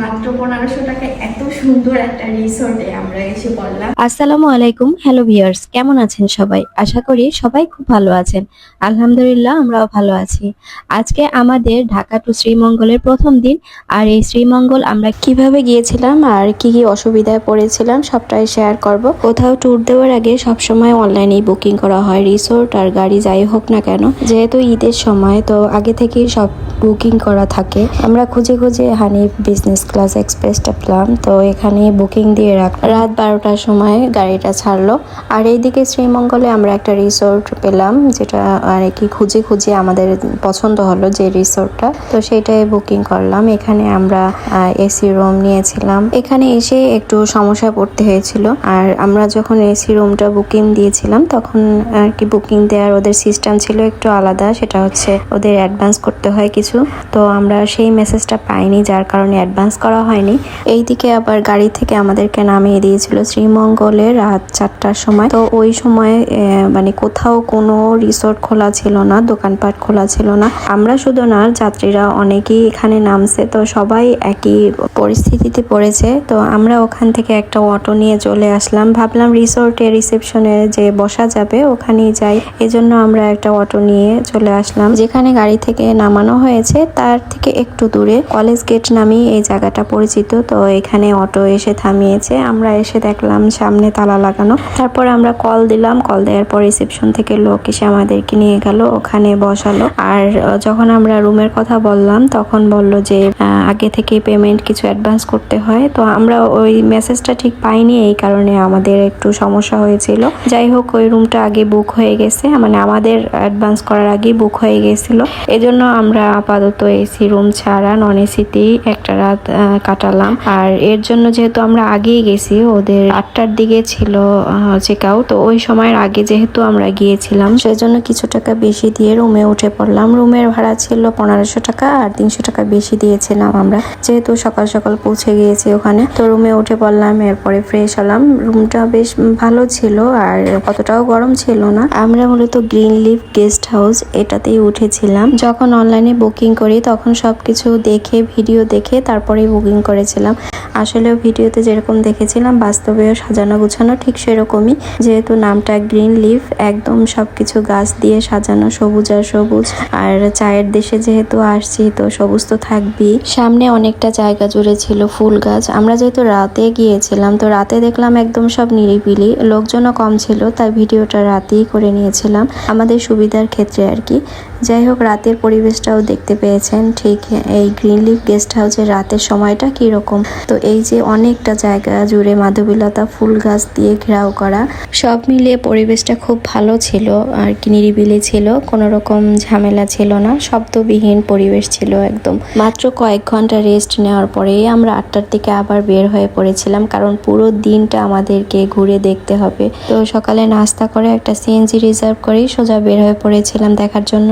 মাত্র পনেরোশো টাকায় এত সুন্দর একটা রিসোর্টে আমরা এসে পড়লাম। আসসালামু আলাইকুম, হ্যালো ভিউয়ার্স, কেমন আছেন সবাই? আশা করি সবাই খুব ভালো আছেন। আলহামদুলিল্লাহ, আমরাও ভালো আছি। আজকে আমাদের ঢাকা টু শ্রীমঙ্গলের প্রথম দিন, আর এই শ্রীমঙ্গল আমরা কীভাবে গিয়েছিলাম আর কি কি অসুবিধায় পড়েছিলাম সবটাই শেয়ার করব। কোথাও ট্যুর দেওয়ার আগে সবসময় অনলাইনেই বুকিং করা হয় রিসোর্ট আর গাড়ি যাই হোক না কেন। যেহেতু ঈদের সময়, তো আগে থেকেই সব বুকিং করা থাকে। আমরা খুঁজে খুঁজে হানি বিজনেস ক্লাস এক্সপ্রেসটা পেলাম। তো এখানে বুকিং দিয়ে রাখ রাত বারোটার সময় গাড়িটা ছাড়লো। আর এইদিকে শ্রীমঙ্গলে আমরা একটা রিসোর্ট পেলাম, যেটা আর কি খুঁজে খুঁজে আমাদের পছন্দ হলো যে রিসোর্টটা। তো সেটাই বুকিং করলাম। এখানে আমরা এসি রুম নিয়েছিলাম। এখানে এসে একটু সমস্যা পড়তে হয়েছিল। আর আমরা যখন এসি রুমটা বুকিং দিয়েছিলাম, তখন আর কি বুকিং দেওয়ার ওদের সিস্টেম ছিল একটু আলাদা। সেটা হচ্ছে ওদের অ্যাডভান্স করতে হয় কিছু। তো আমরা সেই মেসেজটা পাইনি, যার কারণে অ্যাডভান্স করা হয়নি। এইদিকে আবার গাড়ি থেকে আমাদেরকে নামিয়ে দিয়েছিল শ্রীমঙ্গলে রাত চারটার সময়। তো ওই সময় মানে কোথাও কোনো রিসোর্ট খোলা ছিল না, দোকানপাট খোলা ছিল না। আমরা শুধু না, যাত্রীরা অনেকেই এখানে নামছে। তো সবাই একই পরিস্থিতিতে পড়েছে। তো আমরা ওখান থেকে একটা অটো নিয়ে চলে আসলাম। ভাবলাম রিসোর্টে রিসেপশনে যে বসা যাবে, ওখানেই যাই। এজন্য আমরা একটা অটো নিয়ে চলে আসলাম। যেখানে গাড়ি থেকে নামানো হয়েছে, তার থেকে একটু দূরে। কলেজ গেট নামেই এই জায়গাটা পরিচিত, তো এখানে অটো এসে থামিয়েছে। আমরা এসে দেখলাম সামনে তালা লাগানো। তারপর আমরা কল দিলাম। কল দেওয়ার পর রিসেপশন থেকে লোক এসে আমাদেরকে নিয়ে গেল, ওখানে বসালো। আর যখন আমরা রুমের কথা বললাম, তখন বলল যে আগে থেকে পেমেন্ট কিছু অ্যাডভান্স করতে হয়। তো আমরা ওই মেসেজটা ঠিক পাইনি, এই কারণে আমাদের একটু সমস্যা হয়েছিল। যাই হোক, ওই রুমটা আগে বুক হয়ে গেছে। মানে আমাদের অ্যাডভান্স করার আগে বুক হয়ে গেছিল। এজন্য আমরা আপাতত এসি রুম ছাড়া নন এসিতেই একটা রাত কাটালাম। আর এর জন্য যেহেতু আমরা আগেই গেছি, ওদের আটটার দিকে ছিল চেক আউট তো ওই সময়ের আগে যেহেতু আমরা গিয়েছিলাম, সেজন্য কিছু টাকা বেশি দিয়ে রুমে উঠে পড়লাম। রুমের ভাড়া ছিল পনেরোশো টাকা আর তিনশো টাকা বেশি দিয়েছিলাম আমরা। যেহেতু সকাল সকাল পৌঁছে গিয়েছি ওখানে, তো রুমে উঠে পড়লাম, এরপরে ফ্রেশ হলাম। রুমটা বেশ ভালো ছিল আর অতটাও গরম ছিল না। আমরা মূলত গ্রিন লিফ গেস্ট হাউস এটাতেই উঠেছিলাম। যখন অনলাইনে বুকিং করি, তখন সবকিছু দেখে ভিডিও দেখে তারপরেই বুকিং করেছিলাম। আসলেও ভিডিওতে যেরকম দেখেছিলাম, বাস্তবেও সাজানো গুছানো ঠিক সেরকমই। যেহেতু নামটা গ্রিন লিফ একদম সবকিছু গাছ দিয়ে সাজানো, সবুজ আর সবুজ। আর চায়ের দেশে যেহেতু আসছি, তো সবুজ তো থাকবেই। সামনে অনেকটা জায়গা জুড়ে ছিল ফুল গাছ। আমরা যেহেতু রাতে গিয়েছিলাম, তো রাতে দেখলাম একদম সব নিরিবিলি। লোকজনও কম ছিল, তাই ভিডিওটা রাতেই করে নিয়েছিলাম। আমাদের সুবিধার ক্ষেত্রে আর কি। যাই হোক, রাতের পরিবেশটাও দেখতে পেয়েছেন। ঠিক এই গ্রিন লিফ গেস্ট হাউসের রাতের সময়টা কীরকম? তো এই যে অনেকটা জায়গা জুড়ে মাধবীলতা ফুল গাছ দিয়ে ঘেরাও করা, সব মিলিয়ে পরিবেশটা খুব ভালো ছিল, আর কি নিরিবিলি ছিল, কোনো রকম ঝামেলা ছিল না, শব্দবিহীন পরিবেশ ছিল একদম। মাত্র কয়েক ঘণ্টা রেস্ট নেওয়ার পরেই আমরা আটটার দিকে আবার বের হয়ে পড়েছিলাম, কারণ পুরো দিনটা আমাদেরকে ঘুরে দেখতে হবে। তো সকালে নাস্তা করে একটা সিএনজি রিজার্ভ করেই সোজা বের হয়ে পড়েছিলাম দেখার জন্য।